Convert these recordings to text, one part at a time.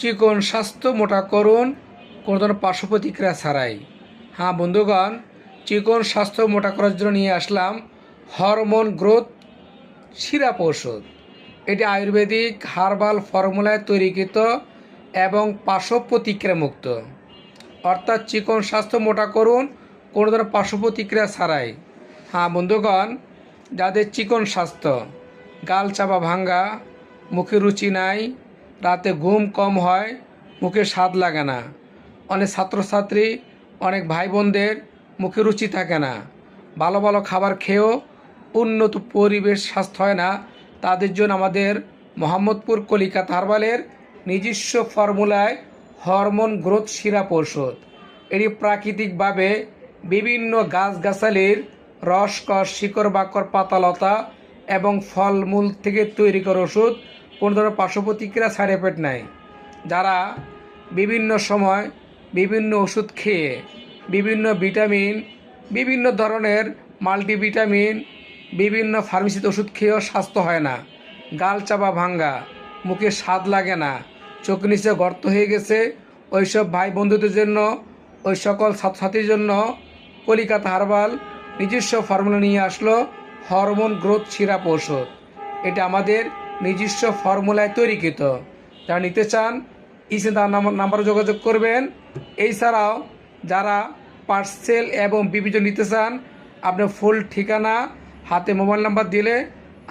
চিকন স্বাস্থ্য মোটা করুন কোনো ধরনের পার্শ্ব প্রতিক্রিয়া ছাড়াই। হ্যাঁ বন্ধুগণ, চিকন স্বাস্থ্য মোটা করার জন্য নিয়ে আসলাম হরমোন গ্রোথ সিরাপ ঔষধ। এটি আয়ুর্বেদিক হার্বাল ফর্মুলায় তৈরিকৃত এবং পার্শ্ব প্রতিক্রিয়া মুক্ত। অর্থাৎ চিকন স্বাস্থ্য মোটা করুন কোনো ধরনের পার্শ্ব প্রতিক্রিয়া ছাড়াই। হ্যাঁ বন্ধুগণ, যাদের চিকন স্বাস্থ্য, গাল চাপা ভাঙ্গা, মুখে রুচি নাই রাতে ঘুম কম হয়, মুখে স্বাদ লাগে না। অনেক ছাত্রছাত্রী, অনেক ভাই বোনদের মুখে রুচি থাকে না। ভালো ভালো খাবার খেয়েও উন্নত পরিবেশ স্বাস্থ্য হয় না। তাদের জন্য আমাদের মোহাম্মদপুর কলিকাতা হারবালের নিজস্ব ফর্মুলায় হরমোন গ্রোথ সিরাপ ঔষধ এটি প্রাকৃতিকভাবে বিভিন্ন গাছগাছালির রসকস শিকড় বাকর পাতালতা এবং ফলমূল থেকে তৈরি করা ওষুধ কোনো ধরনের পার্শ্ব প্রতিক্রিয়া সাইড এফেক্ট নাই যারা বিভিন্ন সময় বিভিন্ন ওষুধ খেয়ে বিভিন্ন ভিটামিন, বিভিন্ন ধরনের মাল্টিভিটামিন, বিভিন্ন ফার্মেসিতে ওষুধ খেয়েও স্বাস্থ্য হয় না। গাল চাপা ভাঙ্গা, মুখে স্বাদ লাগে না, চোখ নিচে গর্ত হয়ে গেছে। ওইসব ভাই বন্ধুদের জন্য, ওই সকল ছাত্রছাত্রীর জন্য কলিকাতা হারবাল নিজস্ব ফর্মুলা নিয়ে আসলো হরমোন গ্রোথ সিরাপ ঔষধ। এটা আমাদের নিজস্ব ফর্মুলায় তৈরিকৃত। যারা নিতে চান, ইসে তার নাম্বারে যোগাযোগ করবেন। এছাড়াও, যারা পার্সেল এবং বিবিজন নিতে চান, আপনার ফুল ঠিকানা, হাতে মোবাইল নাম্বার দিলে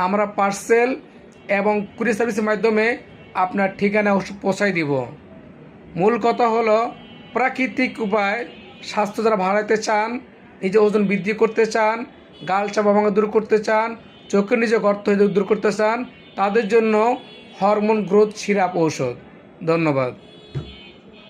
আমরা পার্সেল এবং কুরিয়ার সার্ভিসের মাধ্যমে আপনার ঠিকানা পৌঁছাই দিব। মূল কথা হলো, প্রাকৃতিক উপায়, স্বাস্থ্য যারা ভাড়াতে চান নিজে ওজন বৃদ্ধি করতে চান, গাল চাপা ভাঙা দূর করতে চান, চোখের নিচে গর্ত দূর করতে চান তাদের জন্য হরমোন গ্রোথ সিরাপ ঔষধ। ধন্যবাদ।